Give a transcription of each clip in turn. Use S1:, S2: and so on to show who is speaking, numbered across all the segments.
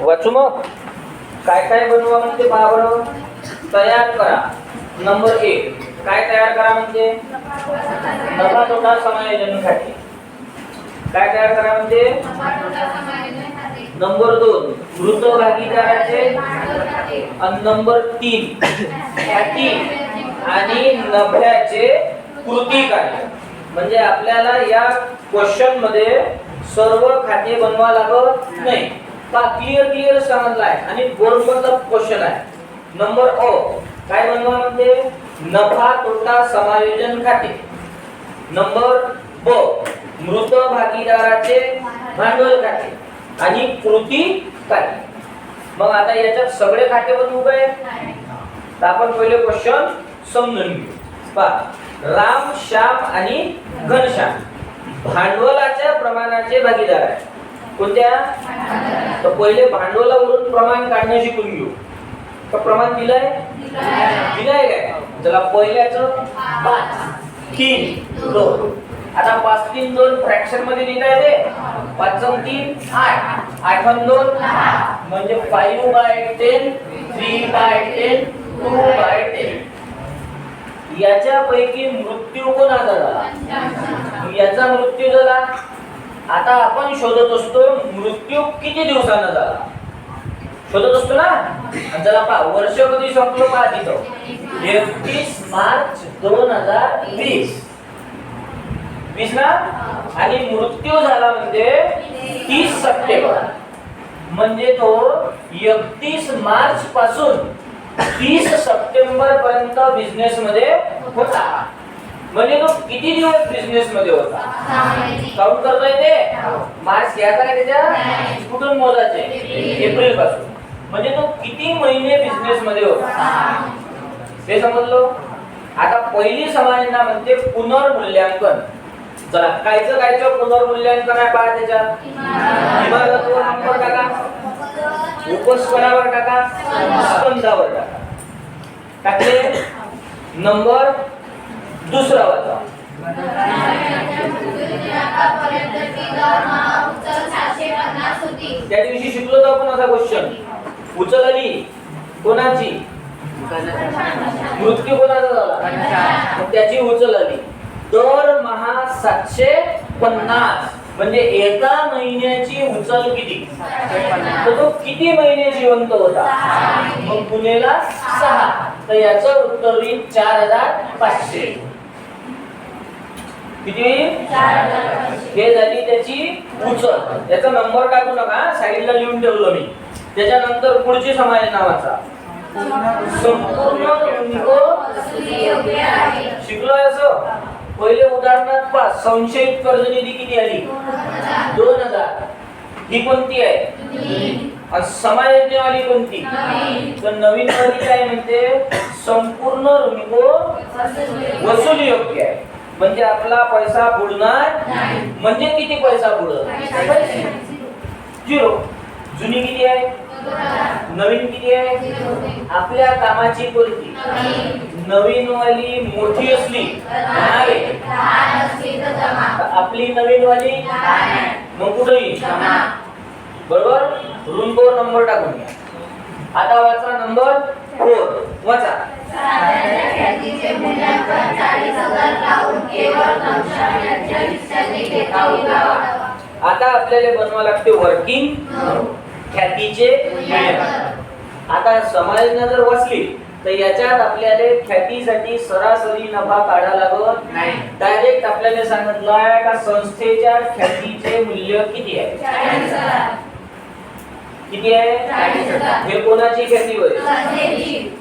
S1: वाचू मग? काय काय बनवा म्हणते पहा तयार करा. नंबर एक. काय तयार करा म्हणजे? नफा तोटा समायोजनासाठी. काय तयार करा म्हणजे? नंबर दोन. मृत भागीदाराचे. आणि नंबर तीन. ख्याती आणि नफ्याचे कृती कार्य. म्हणजे आपल्याला या क्वेश्चनमध्ये सर्व खाते बनवा लागत नाही. का क्लिअर क्लिअर आहे आणि मधला क्वेश्चन आहे. नंबर ओ काय बनवा म्हणजे नफा तोटा समायोजन खाते. नंबर ब मृत भागीदाराचे भांडवल खाते. आणि कृती खाते. मग आता याच्यात सगळे खाते बनवू काय तर आपण पहिले क्वेश्चन समजून घेऊ. पहा. राम श्याम आणि घनश्याम. भांडवलाच्या प्रमाणाचे भागीदार आहे कोणत्या? तर पहिले भांडवलावरून प्रमाण काढणं शिकून घेऊ. तर प्रमाण दिलंय? दिलंय काय? चला पहिल्याचं पाच तीन दोन. आता पाच तीन दोन फ्रॅक्शनमध्ये लिहिता येते. पाच तीन आठ. आठ दोन म्हणजे five by ten three by ten two by ten याच्यापैकी मृत्यू कोणाचा झाला याचा मृत्यू झाला आता आपण शोधत असतो मृत्यू किती दिवसानं झाला? शोधत असतो ना? आणि चला पहा वर्ष कधी संपलो पहा तिथं? एकतीस मार्च दोन हजार वीस. वीस ना? आणि मृत्यू झाला म्हणजे तीस सप्टेंबर. म्हणजे तो एकतीस मार्च पासून तीस सप्टेंबर पर्यंत बिझनेस मध्ये होता. म्हणजे तो किती दिवस बिझनेस मध्ये होता? काउंट करता येते मार्च घ्यायचा का त्याच्या? कुठून मोजायचे? एप्रिल. पासून म्हणजे तो किती महिने बिझनेस मध्ये होता? हे. समजलो? आता पहिली समाजना म्हणते पुनर्मूल्यांकन. चला कायचं कायचं पुनर्मूल्यांकन आहे पहा त्याच्यात. नंबर टाका. उपस्करावर टाका. स्कंदावर टाका. टाकले? नंबर? दुसरा वाचा. त्या दिवशी शिकलो तर आपण असा क्वेश्चन उचल आली कोणाची? मृत्यू कोणाचा झाला? मग त्याची उचल आली दरमहा सातशे पन्नास. म्हणजे एका महिन्याची उचल किती? तर तो किती महिने जिवंत होता? मग पुणेला सहा. तर याचं उत्तर येईल चार हजार पाचशे. किती? हे झाली त्याची उचल. त्याचा नंबर टाकू नका साईडला लिहून ठेवलं मी. त्याच्यानंतर पुढची समाज नावाचा. संपूर्ण शिकलोय असं? पहिले उदाहरणात पहा संशयित कर्ज निधी किती आली? दोन हजार. ही कोणती आहे? समायज्ञवाली समायोजनेवाली कोणती? तर नवीन वाली काय म्हणते? संपूर्ण ऋणको वसुली योग्य आहे. म्हणजे आपला पैसा बुडणार म्हणजे किती पैसा बुडत झिरो जुनी किती आहे? नवीन किती आहे? आपल्या कामाची कोणती नवीन. वाली मोठी असली. आपली नवीन वाली मग कुठे येईल बरोबर? रूम फोर नंबर टाकून घ्या. आता वाचा नंबर फोर वाचा. आता आपल्याला बनवा लागते वर्किंग ख्यातीचे मूल्यांकन आता समायोजना जर वाचली तर याच्यात आपल्याला ख्यातीसाठी सरासरी नफा काढा लागत नाही. डायरेक्ट आपल्याला सांगितलं आहे का संस्थेच्या ख्यातीचे मूल्य किती आहे? किती आहे? हे कोणाची ख्याती होय?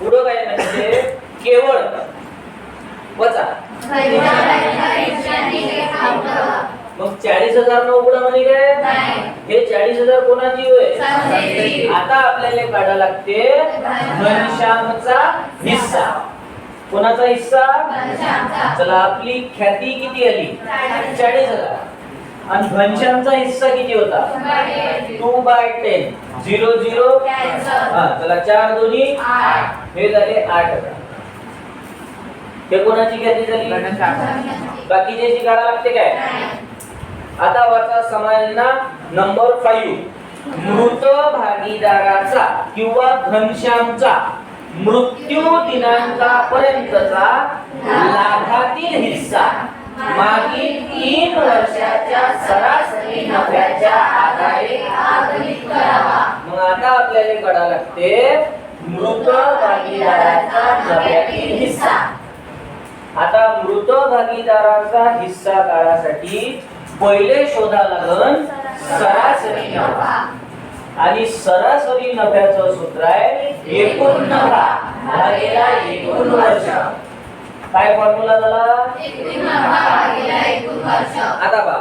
S1: पुढं काय म्हणजे केवळ. वचा मग चाळीस हजार न उघडा म्हणे काय? हे चाळीस हजार कोणाची होय? आता आपल्याला काढा लागते घनश्यामचा हिस्सा. कोणाचा हिस्सा? चला आपली ख्याती किती आली? चाळीस हजार. आणि घनश्यामचा हिस्सा किती होता? Two by ten. Zero zero. हा चार दोन्ही. हे झाले आठ. हे कोणाची घ्यायची झाली? बाकीचे काढा लागते काय? आता वाचा समाजांना नंबर फाईव्ह मृत भागीदाराचा किंवा घनश्यामचा मृत्यू दिनांकापर्यंतचा लाभातील हिस्सा. मागील तीन वर्षाच्या सरासरी नफ्याच्या आधारे मग आता आपल्याला कळा लागते. मृत भागीदाराचा नफ्यातील हिस्सा. आता मृत भागीदाराचा हिस्सा काढासाठी पहिले शोधा लागन सरासरी नफा. आणि सरासरी नफ्याचं सूत्र आहे एकूण नफा. भागेला एकूण वर्ष. काय फॉर्म्युला झाला? आता बा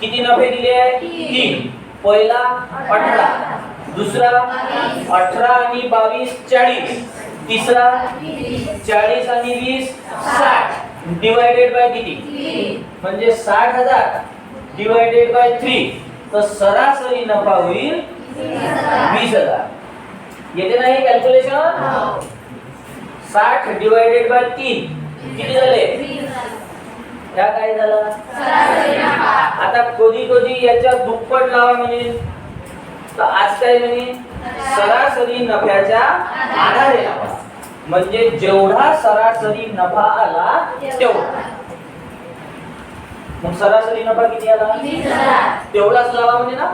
S1: किती नफे दिले आहे? तीन. पहिला अठरा. दुसरा अठरा आणि बावीस चाळीस. तिसरा चाळीस आणि वीस साठ. डिवायडेड बाय किती? म्हणजे साठ हजार. डिवायडेड बाय थ्री तर सरासरी नफा होईल वीस हजार. येते नाही कॅल्क्युलेशन साठ डिवायडेड बाय तीन. किती झाले? त्या काय झालं? आता कधी कधी याच्या दुप्पट लावा म्हणे. तर आज काय म्हणे? सरासरी नफ्याच्या आधारे लावा. म्हणजे जेवढा सरासरी नफा आला तेवढा. मग सरासरी नफा किती आला? तेवढाच लावा म्हणजे ना.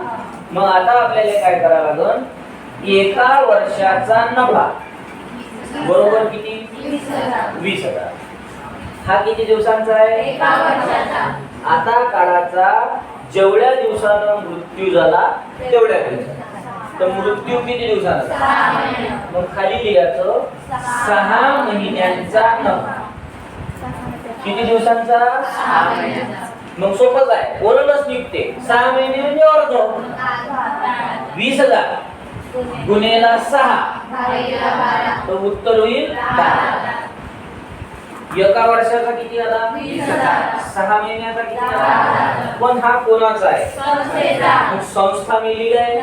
S1: मग आता आपल्याला काय करावं लागल एका वर्षाचा नफा. बरोबर किती? वीस हजार. हा किती दिवसांचा आहे? आता काळाचा जेवढ्या दिवसानं मृत्यू झाला तेवढ्या दिवसात तर मृत्यू किती दिवसांचा मग खाली लिहायचं सहा महिन्यांचा नफा किती दिवसांचा? मग सोपच आहे. ओरडच निघते. सहा महिने म्हणजे अर्ध. वीस हजार. गुन्हेला सहा. तर उत्तर होईल दहा एका वर्षाचा किती आला? सहा महिन्याचा किती आला? पण हा कोणाचा आहे? संस्था मिली काय?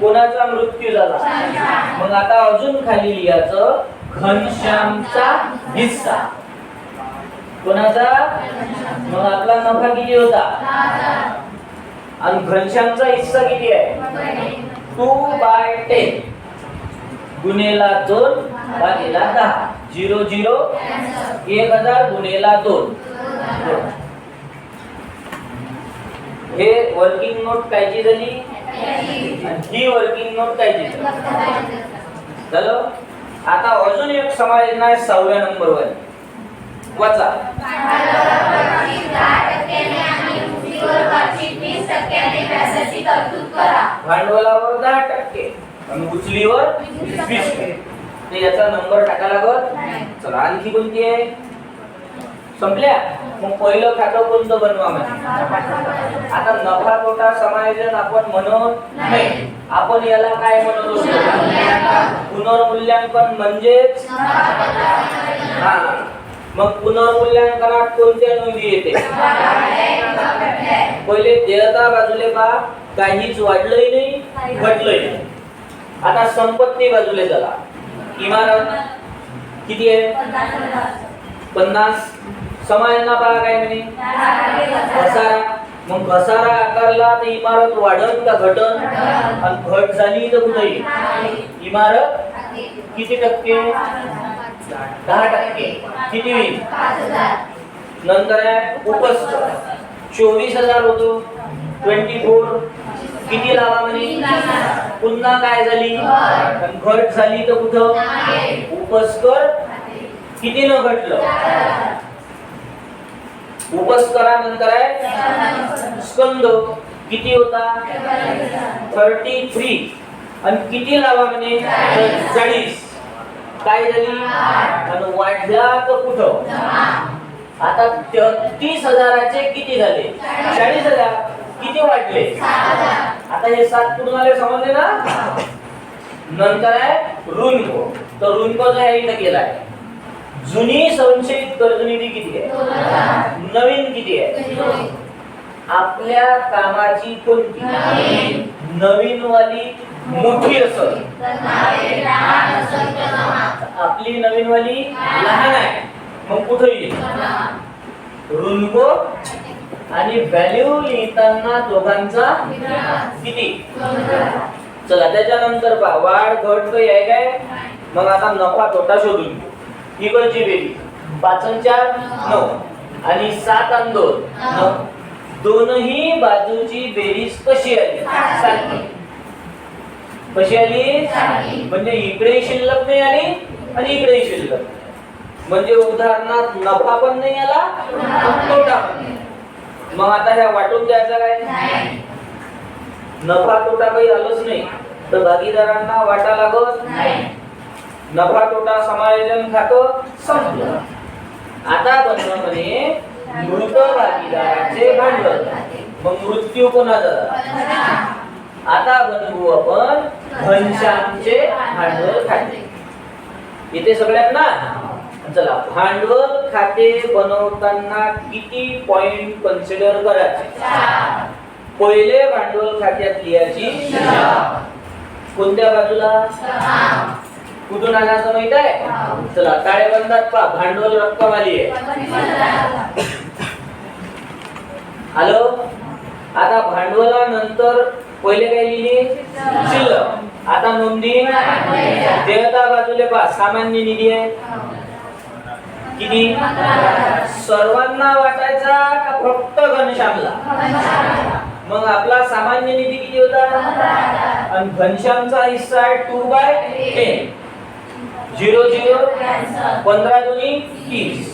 S1: कोणाचा मृत्यू झाला? मग आता अजून खाली लिहायचं घनश्यामचा हिस्सा. कोणाचा? मग आपला नफा किती होता? आणि घनश्यामचा हिस्सा किती आहे? टू बाय टेन गुन्हेला दोन भागेला दहा. Zero zero. एक हजार गुन्हेला दोन. हे वर्किंग नोट कायची झाली? ही वर्किंग नोट कायची झालं? आता अजून एक समायोजना आहे सहाव्या नंबर वर वाचा. भांडवलावर दहा टक्के. आणि उचलीवर तर याचा नंबर टाका लागत चला आणखी कोणती आहे? संपल्या? मग पहिलं खातं कोणतं बनवा म्हणजे आता नफा तोटा समायोजन आपण म्हणत नाही. आपण याला काय म्हणत असतो पुनर्मूल्यांकन म्हणजेच? हा. मग पुनर्मूल्यांकनात कोणत्या नोंदी येते? पहिले देयता बाजूले पा काहीच वाढलंही नाही घटलंही नाही. आता संपत्ती बाजूला चला इमारत किती आहे? पन्नास. समाजांना पहा काय म्हणे. घसारा. मग घसारा आकारला तर इमारत वाढत का घटन आणि घट झाली तर कुठे? येईल इमारत किती टक्के? दहा टक्के. किती होईल? नंतर आहे उपस्थ. चोवीस हजार होतो. Twenty four. किती लावा म्हणे? पुन्हा काय झाली? घट झाली तर कुठं? उपस्कर. किती न घटलं? उपस्करानंतर आहे? स्कंद. किती होता? थर्टी थ्री आणि किती लावा म्हणे? चाळीस. काय झाली? आणि वाढला तर कुठं? आता तेहतीस हजाराचे किती झाले? चाळीस हजार. किती वाटले आता हे सात पूर्ण झाले समजले ना? नंतर आहे ऋणको. तर ऋणको जो आहे इथं केलाय. जुनी संशयित कर्जनिधी किती आहे? नवीन किती आहे? आपल्या कामाची कोणती? नवीन वाली मोठी असेल आपली नवीन वाली लहान आहे. मग कुठे येईल? ऋणको आणि व्हॅल्यू लिहिताना दोघांचा किती? चला त्याच्यानंतर पहा वाढ घट काही आहे काय? मग आता नफा तोटा शोधून ही कोणची बेरीज? पाच चार नऊ. आणि सात आणि दोन नऊ. दोनही बाजूची बेरीज कशी आली? सारखी. कशी आली? म्हणजे इकडे शिल्लक नाही आली आणि इकडे शिल्लक. म्हणजे उदाहरणार्थ नफा पण नाही आला तोटा पण नाही. मग आता ह्या वाटून द्यायचा काय? नफा तोटा काही आलोच नाही. तर भागीदारांना वाटा लागत नफा तोटा समायोजन खातं संपलं. आता बनलं म्हणे मृत भागीदाराचे भांडवल. मग मृत्यू कोणाचा? आता बनवू आपण घनश्यामचे भांडवल खाते. इथे सगळ्यात ना चला भांडवल खाते बनवताना किती पॉइंट कन्सिडर करायचे? पहिले भांडवल खात्यात लिहायची कोणत्या बाजूला? कुठून आणायचं माहीत आहे? चला ताळेबंदात पहा भांडवल रक्कम आली आहे. आलो आता भांडवलानंतर पहिले काय लिहिली? शिल्लक. आता नोंदी. देयता बाजूले पहा सामान्य निधी आहे. किती सर्वांना वाटायचा का फक्त घनश्यामला? मग आपला सामान्य निधी किती होता? आणि घनश्यामचा हिस्सा आहे two by ten zero zero पंधरा दोन्ही तीस.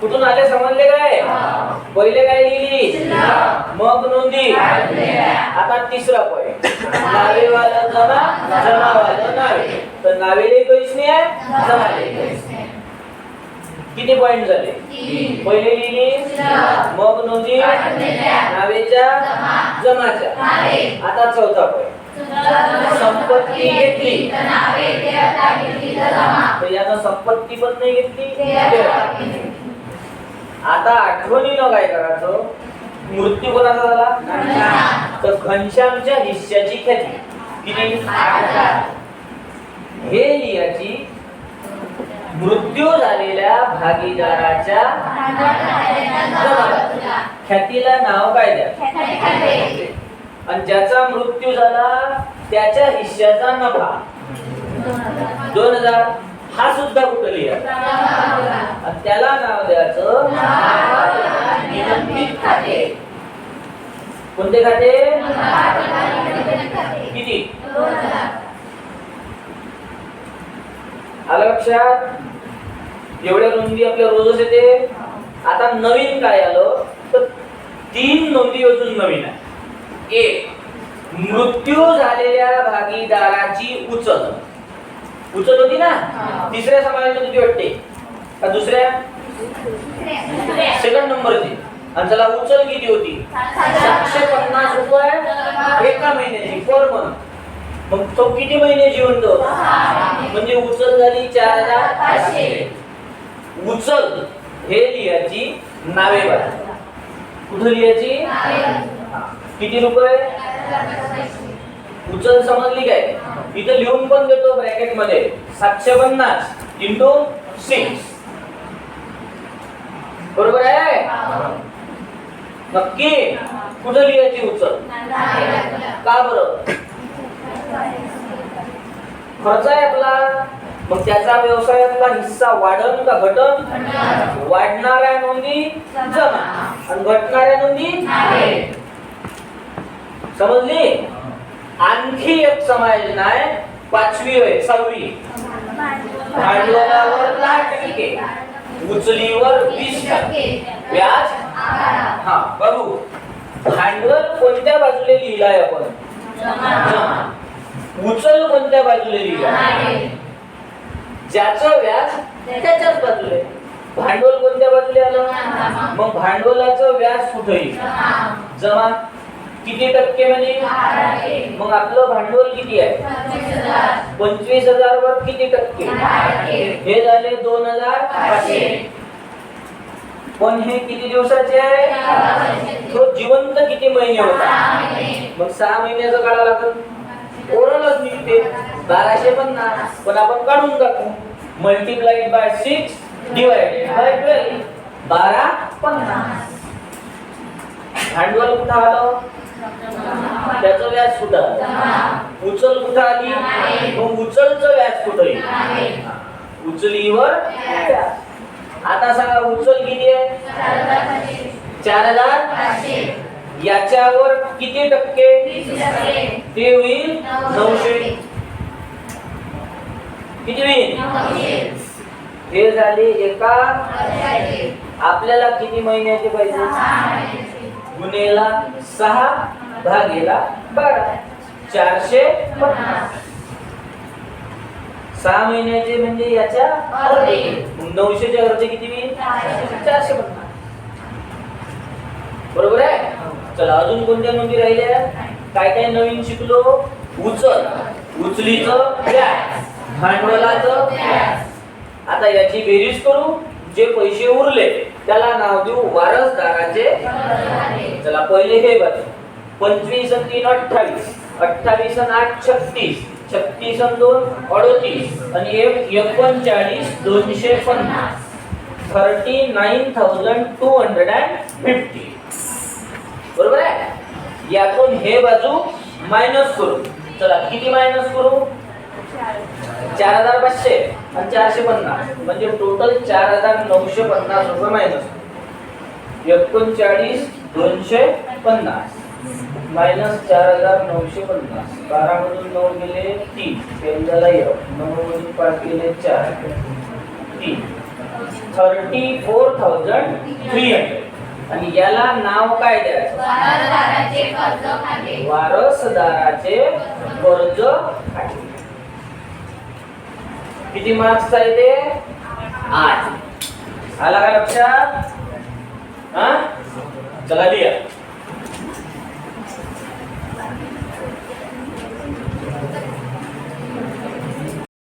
S1: कुठून आले समजले काय? पहिले काय लिहिली? मग नोंदी. आता तिसरा पॉईंट नावेवाला जमा जमावाला नावे तर नावेले आहे जमाले. किती पॉइंट झाले? पहिले लिहिली. मग नोंदी. नावेच्या जमाच्या. आता चौथा पॉईंट संपत्ती घेतली. तर यानं संपत्ती पण नाही घेतली. आता आठवणीनं काय करायचं? मृत्यू कोणाचा झाला? तर घनश्यामच्या हिश्श्याची ख्याती. किती हे लिहायची मृत्यू झालेल्या भागीदाराच्या. ख्यातीला नाव काय द्या? आणि ज्याचा मृत्यू झाला त्याच्या हिश्श्याचा नफा. दोन हजार. हा सुद्धा कुठं लिहा त्याला नाव द्यायचं कोणते खाते? किती? आलं लक्षात? एवढ्या नोंदी आपल्या रोजच येते. आता नवीन काय आलं? तर तीन नोंदी अजून नवीन आहे एक मृत्यू झालेल्या भागीदाराची उचल. उचल होती ना? तिसऱ्या समाजात होती वाटते? का दुसऱ्या? सेकंड नंबरची आणि त्याला उचल किती होती? सातशे पन्नास रुपये एका महिन्याची पर मंथ मग तो किती महिने जिवंत म्हणजे उचल झाली चार हजार पाचशे. उचल हे लिहायची नावे बाजू कुठं लिहायची? किती रुपये? उचल समजली काय? इथं लिहून पण देतो ब्रॅकेटमध्ये सातशे पन्नास इंटू सिक्स बरोबर आहे? नक्की? कुठं लिहायची उचल? का बरं? खर्च आहे आपला. मग त्याचा व्यवसायातला हिस्सा वाढन का घटन? वाढणाऱ्या नोंदी जमा. आणि घटणाऱ्या नोंदी समजली? आणखी एक समायोजन आहे. पाचवी होय सहावी. भांडवलावर दहा टक्के उचलीवर वीस टक्के. व्याज? हा बघू. भांडवल कोणत्या बाजूला लिहिलाय आपण? जमा. उचल कोणत्या बाजूला लिहिलाय? ज्याचं व्याज त्याच्याच बाजूला. भांडवल कोणत्या बाजूला आलं? मग भांडवलाचं व्याज कुठे येईल? जमा? किती टक्के म्हणजे मग आपलं भांडवल किती आहे? पंचवीस हजार वर किती टक्के? हे झाले दोन हजार पण हे किती दिवसाचे आहे? तो जिवंत किती महिने होता? मग सहा महिन्याचं काढा लागत ओरलच निघते बाराशे पन्नास. पण आपण काढून टाकू. Multiplied by six divided by twelve बारा पन्नास. भांडवल कुठं आलं? त्याचं व्याज कुठं? उचल कुठं आली? मग उचलचं व्याज कुठं येईल. उचलीवर. आता सांगा उचल किती आहे? चार हजार याच्यावर किती टक्के? ते होईल नऊशे. किती होईल? हे झाले एका. आपल्याला किती महिन्याचे पाहिजे गुन्हेला सहा. भागेला बारा. चारशे पन्नास. सहा महिन्याचे म्हणजे याच्या अर्धे. मग नऊशेचे अर्धे किती होईल? चारशे. पन्नास. बरोबर आहे? चला अजून कोणत्या नोंदी राहिल्या? काय काय नवीन शिकलो? उचल. उचलीचं भांडवलाचं आता याची बेरीज करू. जे पैसे उरले त्याला नाव देऊ वारसदाराचे. चला पहिले हे बघ. पंचवीस आणि तीन अठ्ठावीस. अठ्ठावीस आणि आठ छत्तीस. छत्तीस आणि दोन अडतीस. आणि एक एकोणचाळीस दोनशे पन्नास. Thirty nine thousand two hundred and fifty बरोबर आहे? यातून हे बाजू मायनस करू. चला किती मायनस करू? चार हजार पाचशे आणि चारशे पन्नास. म्हणजे टोटल चार हजार नऊशे पन्नास रुपये मायनस एकोणचाळीस दोनशे पन्नास. मायनस चार हजार नऊशे पन्नास. बारा मधून नऊ गेले तीन. फेल झाला एक. नऊ मधून पाच गेले चार. तीन. Thirty four thousand three hundred आणि याला नाव काय द्यायचं? वारसदाराचे कर्ज खाते. किती मार्क्स आहे ते? आठ. आला का लक्षात? हा? चला लिहा.